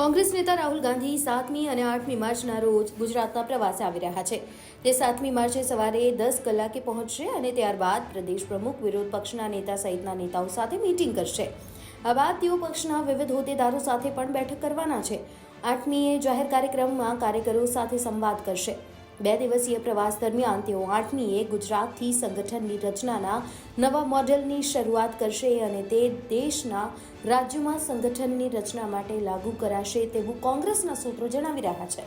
કોંગ્રેસ નેતા રાહુલ ગાંધી સાતમી અને આઠમી માર્ચના રોજ ગુજરાતના પ્રવાસે આવી રહ્યા છે. તે સાતમી માર્ચે સવારે દસ કલાકે પહોંચશે અને ત્યારબાદ પ્રદેશ પ્રમુખ વિરોધ પક્ષના નેતા સહિતના નેતાઓ સાથે મીટિંગ કરશે. આ બાદ તેઓ પક્ષના વિવિધ હોદ્દેદારો સાથે પણ બેઠક કરવાના છે. આઠમીએ જાહેર કાર્યક્રમમાં કાર્યકરો સાથે સંવાદ કરશે. બે દિવસીય પ્રવાસ દરમિયાન તેઓ આઠમીએ ગુજરાતથી સંગઠનની રચનાના નવા મોડેલની શરૂઆત કરશે અને તે દેશના રાજ્યોમાં સંગઠનની રચના માટે લાગુ કરાશે તેવું કોંગ્રેસના સૂત્રો જણાવી રહ્યા છે.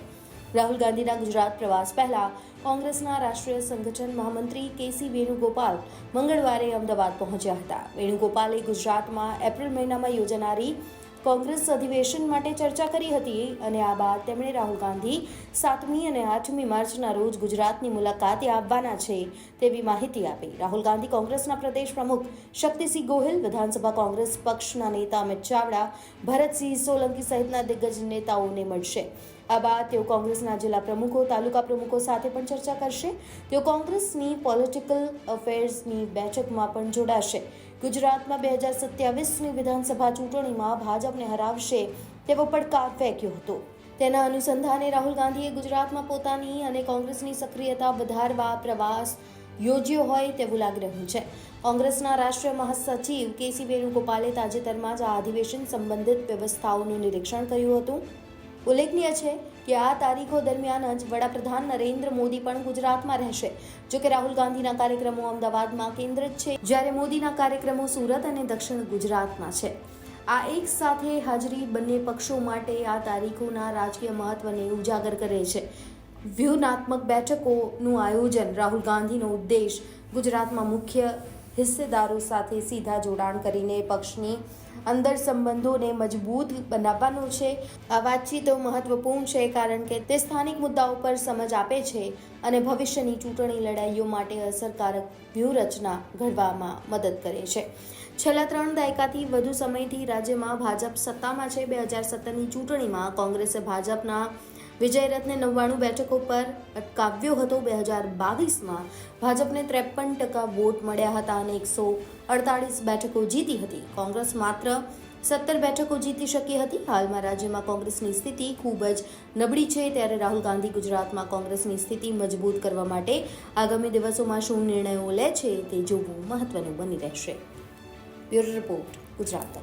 રાહુલ ગાંધીના ગુજરાત પ્રવાસ પહેલા કોંગ્રેસના રાષ્ટ્રીય સંગઠન મહામંત્રી કેસી વેણુગોપાલ મંગળવારે અમદાવાદ પહોંચ્યા હતા. વેણુગોપાલે ગુજરાતમાં એપ્રિલ મહિનામાં યોજાનારી કોંગ્રેસ અધિવેશન માટે ચર્ચા કરી હતી અને આ બાદ તેમણે રાહુલ ગાંધી સાતમી અને આઠમી માર્ચના રોજ ગુજરાતની મુલાકાતે આવવાના છે તેવી માહિતી આપી. રાહુલ ગાંધી કોંગ્રેસના પ્રદેશ પ્રમુખ, શક્તિસિંહ ગોહિલ વિધાનસભા કોંગ્રેસ પક્ષના નેતા અમિત ચાવડા, ભરતસિંહ સોલંકી સહિતના દિગ્ગજ નેતાઓને મળશે. આ બાદ તેઓ કોંગ્રેસના જિલ્લા પ્રમુખો, તાલુકા પ્રમુખો સાથે પણ ચર્ચા કરશે. તેઓ કોંગ્રેસની પોલિટિકલ અફેર્સની બેઠકમાં પણ જોડાશે. ગુજરાતમાં બે હજાર સત્યાવીસની વિધાનસભા ચૂંટણીમાં ભાજપને હરાવશે તેવો પડકાર ફેંક્યો હતો. તેના અનુસંધાને રાહુલ ગાંધીએ ગુજરાતમાં પોતાની અને કોંગ્રેસની સક્રિયતા વધારવા પ્રવાસ યોજ્યો હોય તેવું લાગી રહ્યું છે. કોંગ્રેસના રાષ્ટ્રીય મહાસચિવ કેસી વેણુગોપાલે તાજેતરમાં જ આ અધિવેશન સંબંધિત વ્યવસ્થાઓનું નિરીક્ષણ કર્યું હતું. ઉલ્લેખનીય છે કે આ તારીખો દરમિયાન જ વડાપ્રધાન નરેન્દ્ર મોદી પણ ગુજરાતમાં રહેશે. જો કે રાહુલ ગાંધીના કાર્યક્રમો અમદાવાદમાં કેન્દ્રિત છે, જ્યારે મોદીના કાર્યક્રમો સુરત અને દક્ષિણ ગુજરાતમાં છે. આ એક સાથે હાજરી બંને પક્ષો માટે આ તારીખોના રાજકીય મહત્વને ઉજાગર કરે છે. વ્યૂહાત્મક બેઠકોનું આયોજન રાહુલ ગાંધીનો ઉદ્દેશ ગુજરાતમાં મુખ્ય હિસ્સેદારો સાથે સીધા જોડાણ કરીને પક્ષની અંદર સંબંધોને મજબૂત બનાવવાનો છે. આ વાતચીતો મહત્વપૂર્ણ છે કારણ કે તે સ્થાનિક મુદ્દાઓ પર સમજ આપે છે અને ભવિષ્યની ચૂંટણી લડાઈઓ માટે અસરકારક વ્યૂહરચના ઘડવામાં મદદ કરે છે. છેલ્લા ત્રણ દાયકાથી વધુ સમયથી રાજ્યમાં ભાજપ સત્તામાં છે. બે હજાર સત્તરની ચૂંટણીમાં કોંગ્રેસે ભાજપના વિજય નવ્વાણું બેઠકો પર અટકાવ્યો હતો. બે હજાર બાવીસમાં ભાજપને ત્રેપન ટકા વોટ મળ્યા હતા અને એકસો અડતાળીસ બેઠકો જીતી હતી. કોંગ્રેસ માત્ર સત્તર બેઠકો જીતી શકી હતી. હાલમાં રાજ્યમાં કોંગ્રેસની સ્થિતિ ખૂબ જ નબળી છે. ત્યારે રાહુલ ગાંધી ગુજરાતમાં કોંગ્રેસની સ્થિતિ મજબૂત કરવા માટે આગામી દિવસોમાં શું નિર્ણયો લે છે તે જોવું મહત્વનું બની રહેશે. Bureau report Gujarat.